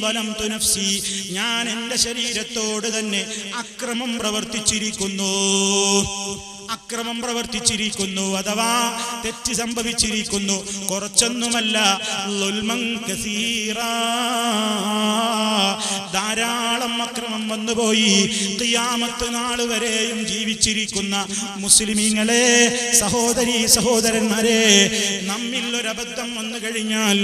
വലം തുനഫ്സി ഞാൻ എന്റെ ശരീരത്തോട് തന്നെ അക്രമം പ്രവർത്തിച്ചിരിക്കുന്നു അക്രമം പ്രവർത്തിച്ചിരിക്കുന്നു അഥവാ തെറ്റ് സംഭവിച്ചിരിക്കുന്നു കുറച്ചൊന്നുമല്ല. ധാരാളം അക്രമം വന്നുപോയി. തിയാമത്ത് നാൾ വരെയും ജീവിച്ചിരിക്കുന്ന മുസ്ലിമീങ്ങളെ സഹോദരി സഹോദരന്മാരെ നമ്മിൽ ഒരബദ്ധം വന്നു കഴിഞ്ഞാൽ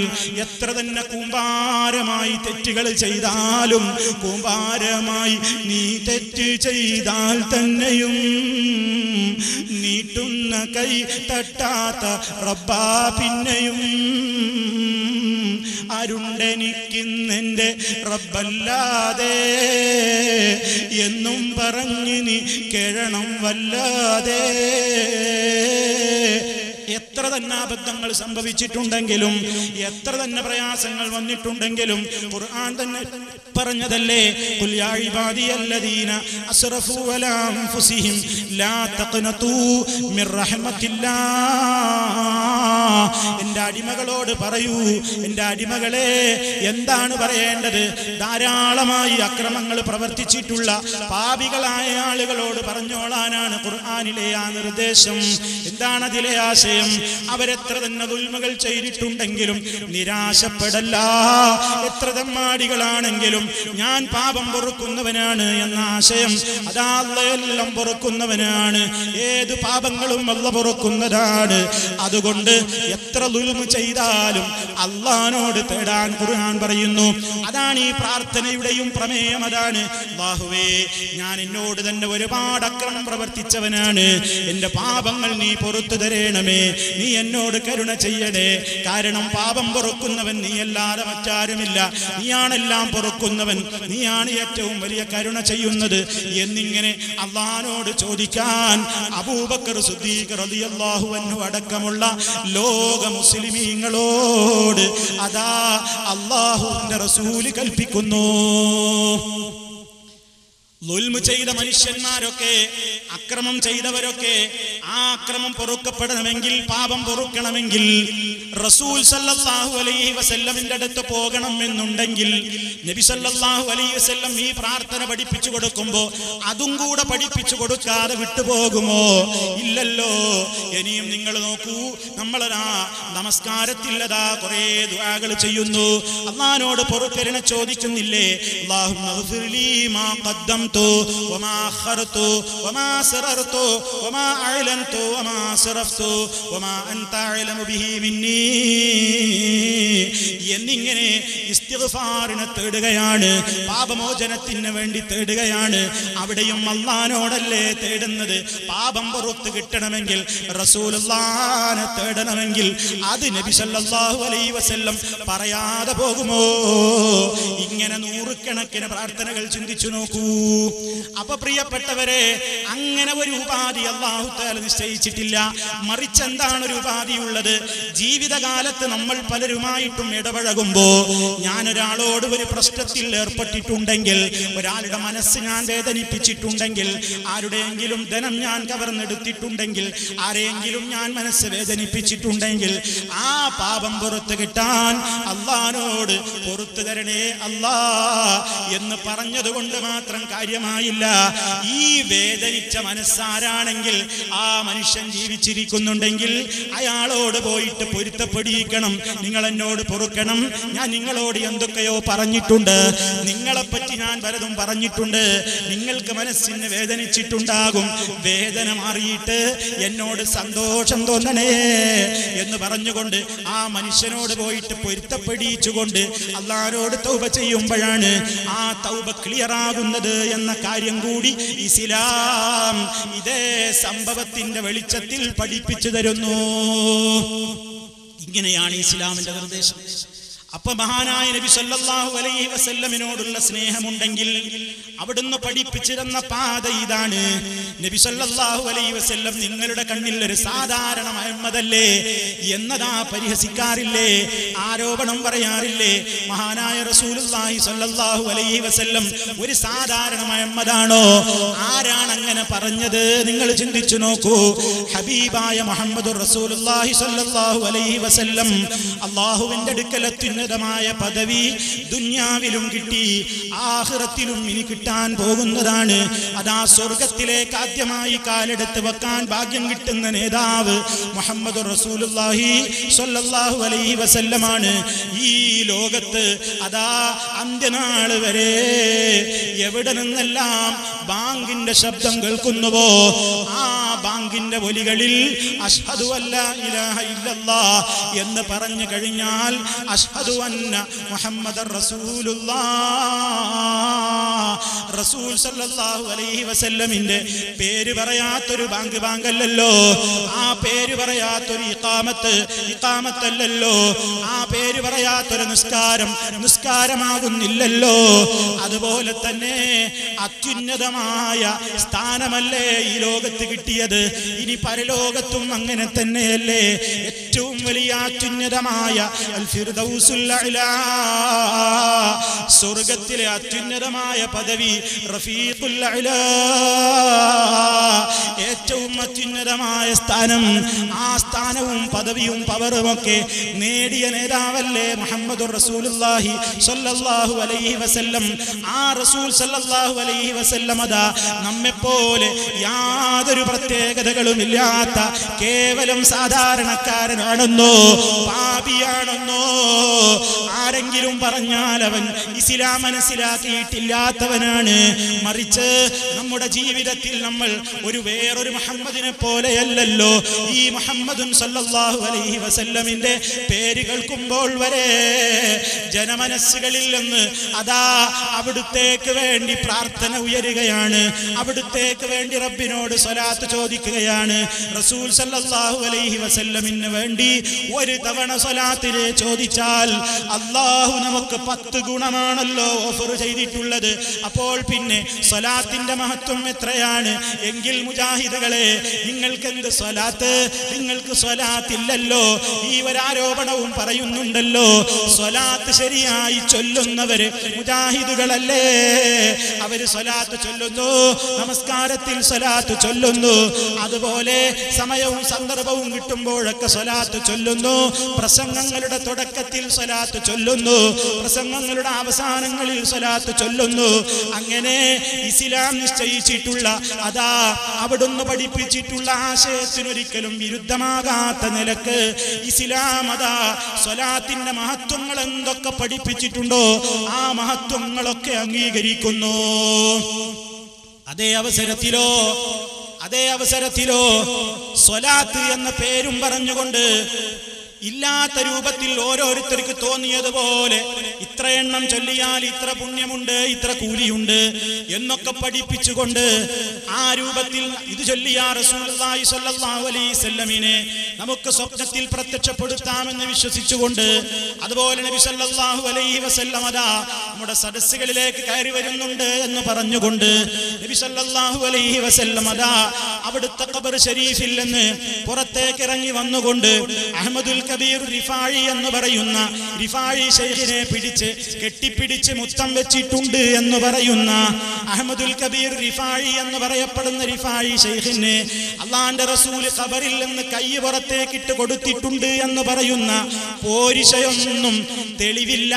എത്ര തന്നെ കൂമ്പാരമായി തെറ്റുകൾ ചെയ്താലും കൂമ്പാരമായി നീ തെറ്റ് ചെയ്താൽ തന്നെയും നീട്ടുന്ന കൈ തട്ടാത്ത റബ്ബാ പിന്നെയും. അരുണ്ടെനിക്കിന്നെന്റെ റബ്ബല്ലാതെ പറഞ്ഞ് നീ കേഴണം വല്ലാതെ. എത്ര തന്നെ അബദ്ധങ്ങൾ സംഭവിച്ചിട്ടുണ്ടെങ്കിലും എത്ര തന്നെ പ്രയാസങ്ങൾ വന്നിട്ടുണ്ടെങ്കിലും ഖുർആൻ തന്നെ പറഞ്ഞതല്ലേ? എന്റെ അടിമകളോട് പറയൂ എന്റെ അടിമകളെ എന്താണ് പറയേണ്ടത്? ധാരാളമായി അക്രമങ്ങൾ പ്രവർത്തിച്ചിട്ടുള്ള പാപികളായ ആളുകളോട് പറഞ്ഞോളാനാണ് ഖുർആാനിലെ ആ നിർദ്ദേശം. എന്താണ് അതിലെ ആശയം? അവരെത്ര തന്നെ ദുൽമകൾ ചെയ്തിട്ടുണ്ടെങ്കിലും നിരാശപ്പെടല്ല. എത്ര തമ്മാടികളാണെങ്കിലും ഞാൻ പാപം പൊറുക്കുന്നവനാണ് എന്ന ആശയം അതാ എല്ലാം പൊറുക്കുന്നവനാണ്. ഏത് പാപങ്ങളും അല്ല പൊറുക്കുന്നതാണ്. അതുകൊണ്ട് എത്ര ദുൽമ ചെയ്താലും അള്ളഹാനോട് തേടാൻ ഖുർആൻ പറയുന്നു. അതാണ് ഈ പ്രാർത്ഥനയുടെയും പ്രമേയം അതാണ്. ബാഹുവേ ഞാൻ എന്നോട് തന്നെ ഒരുപാട് അക്രമം പ്രവർത്തിച്ചവനാണ്. എന്റെ പാപങ്ങൾ നീ പൊറത്തു തരേണമേ. നീ എന്നോട് കരുണ ചെയ്യണേ. കാരണം പാപം പൊറുക്കുന്നവൻ നീ അല്ലാതെ മറ്റാരുമില്ല. നീയാണെല്ലാം പൊറുക്കുന്നവൻ. നീയാണ് ഏറ്റവും വലിയ കരുണ ചെയ്യുന്നത്. എന്നിങ്ങനെ അള്ളഹാനോട് ചോദിക്കാൻ അബൂബക്കർ സുദ്ദീഖ് റളിയല്ലാഹു അൻഹു അടക്കമുള്ള ലോക മുസ്ലിമീങ്ങളോട് അതാ അള്ളാഹുവിന്റെ റസൂൽ കൽപ്പിക്കുന്നു. ലുൽമ് ചെയ്ത മനുഷ്യന്മാരൊക്കെ അക്രമം ചെയ്തവരൊക്കെ ആ അക്രമം പൊറുക്കപ്പെടണമെങ്കിൽ പാപം പൊറുക്കണമെങ്കിൽ റസൂൽ സല്ലല്ലാഹു അലൈഹി വസല്ലമിന്റെ അടുത്ത് പോകണം എന്നുണ്ടെങ്കിൽ നബി സല്ലല്ലാഹു അലൈഹി വസല്ലം ഈ പ്രാർത്ഥന പഠിപ്പിച്ചു കൊടുക്കുമ്പോ അതും കൂടെ പഠിപ്പിച്ചു കൊടുക്കാതെ വിട്ടുപോകുമോ? ഇല്ലല്ലോ. ഇനിയും നിങ്ങൾ നോക്കൂ നമ്മളൊരാ നമസ്കാരത്തില്ലതാ കുറെ ദുആകൾ ചെയ്യുന്നു. അള്ളാനോട് പൊറുക്കരണ ചോദിക്കുന്നില്ലേ? അള്ളാഹു മാ മാ وما أخرت وما سررت وما أعلنت وما صرفت وما أنت أعلم به مني. എന്നിങ്ങനെ ഇസ്തിഫാറിനെ തേടുകയാണ് പാപമോചനത്തിന് വേണ്ടി തേടുകയാണ്. അവിടെയും അള്ളഹാനോടല്ലേ തേടുന്നത്? പാപം പുറത്ത് കിട്ടണമെങ്കിൽ റസൂലുള്ളാനെ തേടണമെങ്കിൽ അത് നബി സല്ലല്ലാഹു അലൈഹി വസല്ലം പറയാതെ പോകുമോ? ഇങ്ങനെ നൂറുകണക്കിന് പ്രാർത്ഥനകൾ ചിന്തിച്ചു നോക്കൂ. അപ്പൊ പ്രിയപ്പെട്ടവരെ അങ്ങനെ ഒരു ഉപാധി അള്ളാഹു താല നിശ്ചയിച്ചിട്ടില്ല. മറിച്ച് എന്താണ് ഒരു ഉപാധി ഉള്ളത്? ജീവിതകാലത്ത് നമ്മൾ പലരുമായിട്ടും ഇടപഴകുമ്പോ ഞാൻ ഒരാളോട് ഒരു പ്രശ്നത്തിൽ ഏർപ്പെട്ടിട്ടുണ്ടെങ്കിൽ ഒരാളുടെ മനസ്സ് ഞാൻ വേദനിപ്പിച്ചിട്ടുണ്ടെങ്കിൽ ആരുടെയെങ്കിലും ധനം ഞാൻ കവർന്നെടുത്തിട്ടുണ്ടെങ്കിൽ ആരെയെങ്കിലും ഞാൻ മനസ്സ് വേദനിപ്പിച്ചിട്ടുണ്ടെങ്കിൽ ആ പാപം പുറത്ത് കിട്ടാൻ അള്ളഹാനോട് പുറത്തു തരണേ അല്ലാ എന്ന് പറഞ്ഞതുകൊണ്ട് മാത്രം കാര്യമായില്ല. ഈ വേദനിച്ച മനസ്സാരാണെങ്കിൽ ആ മനുഷ്യൻ ജീവിച്ചിരിക്കുന്നുണ്ടെങ്കിൽ അയാളോട് പോയിട്ട് പൊരുത്തപ്പെടിയിക്കണം. നിങ്ങൾ എന്നോട് പൊറുക്കണം. ഞാൻ നിങ്ങളോട് എന്തൊക്കെയോ പറഞ്ഞിട്ടുണ്ട്. നിങ്ങളെപ്പറ്റി ഞാൻ പലതും പറഞ്ഞിട്ടുണ്ട്. നിങ്ങൾക്ക് മനസ്സിന് വേദനിച്ചിട്ടുണ്ടാകും. വേദന മാറിയിട്ട് എന്നോട് സന്തോഷം തോന്നണേ എന്ന് പറഞ്ഞുകൊണ്ട് ആ മനുഷ്യനോട് പോയിട്ട് പൊരുത്തപ്പെടിയിച്ചുകൊണ്ട് അള്ളാരോട് തൗപ ചെയ്യുമ്പോഴാണ് ആ തൗപ ക്ലിയർ ആകുന്നത് എന്ന കാര്യം കൂടി ഇസ്ലാം ഇതേ സംഭവത്തിന്റെ വെളിച്ചത്തിൽ പഠിപ്പിച്ചു തരുന്നു. ഇങ്ങനെയാണ് ഇസ്ലാമിന്റെ നിർദ്ദേശം. അപ്പൊ മഹാനായ നബി സല്ലല്ലാഹു അലൈഹി വസല്ലമിനോടുള്ള സ്നേഹമുണ്ടെങ്കിൽ അവിടുന്ന് പഠിപ്പിച്ചിരുന്ന പാത ഇതാണ്. നബി സല്ലല്ലാഹു അലൈഹി വസല്ലം നിങ്ങളുടെ കണ്ണിൽ ഒരു സാധാരണ മുഹമ്മദല്ലേ? എന്നതാ പരിഹസിക്കാറില്ലേ? ആരോപണം പറയാറില്ലേ? മഹാനായ റസൂലുള്ളാഹി സല്ലല്ലാഹു അലൈഹി വസല്ലം ഒരു സാധാരണ അഹമ്മദാണോ ആരാണ് അങ്ങനെ പറഞ്ഞത്? നിങ്ങൾ ചിന്തിച്ചു നോക്കൂ. ഹബീബായ മുഹമ്മദ് റസൂലുള്ളാഹി സല്ലല്ലാഹു അലൈഹി വസല്ലം അള്ളാഹുവിന്റെ അടുക്കൽ അത്യുന്നതമായ പദവി ദുന്യാവിലും കിട്ടി. ആഹ്റത്തിലും ഇനി കിട്ടാൻ പോകുന്നതാണ്. അതാ സ്വർഗത്തിലേക്ക് ആദ്യമായി കാലെടുത്ത് വെക്കാൻ ഭാഗ്യം കിട്ടുന്ന നേതാവ് മുഹമ്മദ് റസൂലുല്ലാഹി സ്വല്ലല്ലാഹു അലൈഹി വസല്ലമാണ്. ഈ ലോകത്ത് അതാ അന്ത്യനാൾ വരെ എവിടെ നിന്നെല്ലാം ബാങ്കിന്റെ ശബ്ദം കേൾക്കുന്നുവോ? ആ ബാങ്കിന്റെ ഒലികളിൽ അഷ്ഹദു അല്ല ഇലാഹ ഇല്ലല്ലാ എന്ന് പറഞ്ഞു കഴിഞ്ഞാൽ അഷ്ഹദു അന്ന മുഹമ്മദ് റസൂലുള്ളാ റസൂൽ സല്ലല്ലാഹു അലൈഹി വസല്ലമിന്റെ പേര് പറയാത്തൊരു ബാങ്ക് ബാങ്കല്ലല്ലോ. ആ പേര് പറയാത്തൊരു ഇഖാമത്ത് ഇഖാമത്തല്ലല്ലോ. ആ പേര് പറയാത്തൊരു നിസ്കാരം നിസ്കാരമാകുന്നില്ലല്ലോ. അതുപോലെ തന്നെ അത്യുന്നതമായ സ്ഥാനമല്ലേ ഈ ലോകത്ത് കിട്ടിയത്? ഇനി പരലോകത്തും അങ്ങനെ തന്നെയല്ലേ? ഏറ്റവും വലിയ അത്യുന്നതമായ. സ്വർഗത്തിലെ അത്യുന്നതമായ പദവി റഫീഖുൽ അത്യുന്നതമായ സ്ഥാനം. ആ സ്ഥാനവും പദവിയും പവറും ഒക്കെ നേടിയ നേതാവല്ലേ മുഹമ്മദ് അലൈഹി വസല്ലം. ആ റസൂൽ അലൈഹി നമ്മെപ്പോലെ യാതൊരു പ്രത്യേകതകളും ഇല്ലാത്ത കേവലം സാധാരണക്കാരനാണെന്നോ പാപിയാണെന്നോ ആരെങ്കിലും പറഞ്ഞാൽ അവൻ ഇസ്ലാം മനസ്സിലാക്കിയിട്ടില്ലാത്തവനാണ്. മറിച്ച് നമ്മുടെ ജീവിതത്തിൽ നമ്മൾ ഒരു വേറൊരു മുഹമ്മദിനെ പോലെയല്ലല്ലോ ഈ മുഹമ്മദും സല്ലല്ലാഹു അലൈഹി വസല്ലമിന്റെ പേര് കേൾക്കുമ്പോൾ വരെ ജനമനസ്സുകളിൽ നിന്ന് അതാ അവിടുത്തേക്ക് വേണ്ടി പ്രാർത്ഥന ഉയരുകയാണ്. അവിടുത്തേക്ക് വേണ്ടി റബ്ബിനോട് സ്വലാത്ത് ചോദിക്കുകയാണ്. റസൂൽ സല്ലല്ലാഹു അലൈഹി വസല്ലമിന് വേണ്ടി ഒരു തവണ സ്വലാത്തിനെ ചോദിച്ചാൽ അള്ളാഹു നമുക്ക് പത്ത് ഗുണമാണല്ലോ ഓഫർ ചെയ്തിട്ടുള്ളത്. അപ്പോൾ പിന്നെ സ്വലാത്തിന്റെ മഹത്വം എത്രയാണ്? എങ്കിൽ മുജാഹിദുകളെ നിങ്ങൾക്ക് എന്ത് സ്വലാത്ത്? നിങ്ങൾക്ക് സ്വലാത്തില്ലല്ലോ. ഈ ഒരാരോപണവും പറയുന്നുണ്ടല്ലോ. സ്വലാത്ത് ശരിയായി ചൊല്ലുന്നവര് മുജാഹിദുകളല്ലേ? അവർ സ്വലാത്ത് ചൊല്ലുന്നു നമസ്കാരത്തിൽ സ്വലാത്ത് ചൊല്ലുന്നു. അതുപോലെ സമയവും സന്ദർഭവും കിട്ടുമ്പോഴൊക്കെ സ്വലാത്ത് ചൊല്ലുന്നു. പ്രസംഗങ്ങളുടെ തുടക്കത്തിൽ സ്വലാത്ത് ചൊല്ലുന്നു. പ്രസംഗങ്ങളുടെ അവസാനങ്ങളിൽ സ്വലാത്ത് ചൊല്ലുന്നു. അങ്ങനെ ഇസ്ലാം നിശ്ചയിച്ചിട്ടുള്ള അതാ അവിടുന്ന് പഠിപ്പിച്ചിട്ടുള്ള ആശയത്തിനൊരിക്കലും വിരുദ്ധമാകാത്ത നിലയ്ക്ക് ഇസ്ലാമത സ്വലാത്തിന്റെ മഹത്വങ്ങൾ എന്തൊക്കെ പഠിപ്പിച്ചിട്ടുണ്ടോ ആ മഹത്വങ്ങളൊക്കെ അംഗീകരിക്കുന്നു. അതേ അവസരത്തിലോ അതേ അവസരത്തിലോ സ്വലാത്ത് എന്ന പേരും പറഞ്ഞുകൊണ്ട് ഇല്ലാത്ത രൂപത്തിൽ ഓരോരുത്തർക്ക് തോന്നിയതുപോലെ ഇത്ര എണ്ണം ചൊല്ലിയാൽ ഇത്ര പുണ്യമുണ്ട് ഇത്ര കൂലിയുണ്ട് എന്നൊക്കെ പഠിപ്പിച്ചുകൊണ്ട് ആ രൂപത്തിൽ ഇത് ചൊല്ലിയാ വസല്ലമിനെ നമുക്ക് സ്വപ്നത്തിൽ പ്രത്യക്ഷപ്പെടുത്താമെന്ന് വിശ്വസിച്ചുകൊണ്ട് അതുപോലെ നബി സല്ലാഹു അലൈഹി വസല്ലം അതാ നമ്മുടെ സദസ്സുകളിലേക്ക് കയറി വരുന്നുണ്ട് എന്ന് പറഞ്ഞുകൊണ്ട് നബി സല്ലാഹു അലൈഹി വസല്ലം അതാ അവിടുത്തെ ഖബർ ഷരീഫിൽ പുറത്തേക്ക് ഇറങ്ങി വന്നുകൊണ്ട് അഹമ്മദുൽ കബീർ റിഫാഴി എന്ന് പറയുന്ന റിഫാഴി ഷെയ്ഖിനെ പിടിച്ച് കെട്ടിപ്പിടിച്ച് മുത്തം വെച്ചിട്ടുണ്ട് എന്ന് പറയുന്ന അഹമ്മദുൽ കബീർ റിഫാഴി എന്ന് പറയപ്പെടുന്ന റിഫാഴി ഷെയ്ഖിന് അള്ളാന്റെ റസൂൽ ഖബറിൽ നിന്ന് കൈ പുറത്തേക്കിട്ട് കൊടുത്തിട്ടുണ്ട് എന്ന് പറയുന്ന പോരിശയൊന്നും തെളിവില്ല.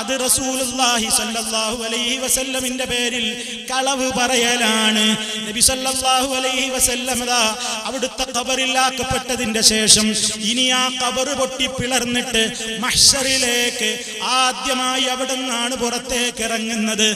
അത് റസൂലുള്ളാഹി സ്വല്ലല്ലാഹു അലൈഹി വസല്ലമിന്റെ പേരിൽ കളവ് പറയലാണ്. നബി സല്ലല്ലാഹു അലൈഹി വസല്ലം അവിടുത്തെ കബറിലാക്കപ്പെട്ടതിന്റെ ശേഷം ഇനി ഖബർ പൊട്ടി പിളർന്നിട്ട് മഷറിലേക്ക് ആദ്യമായി അവിടെ നിന്നാണ് പുറത്തേക്ക് ഇറങ്ങുന്നത്.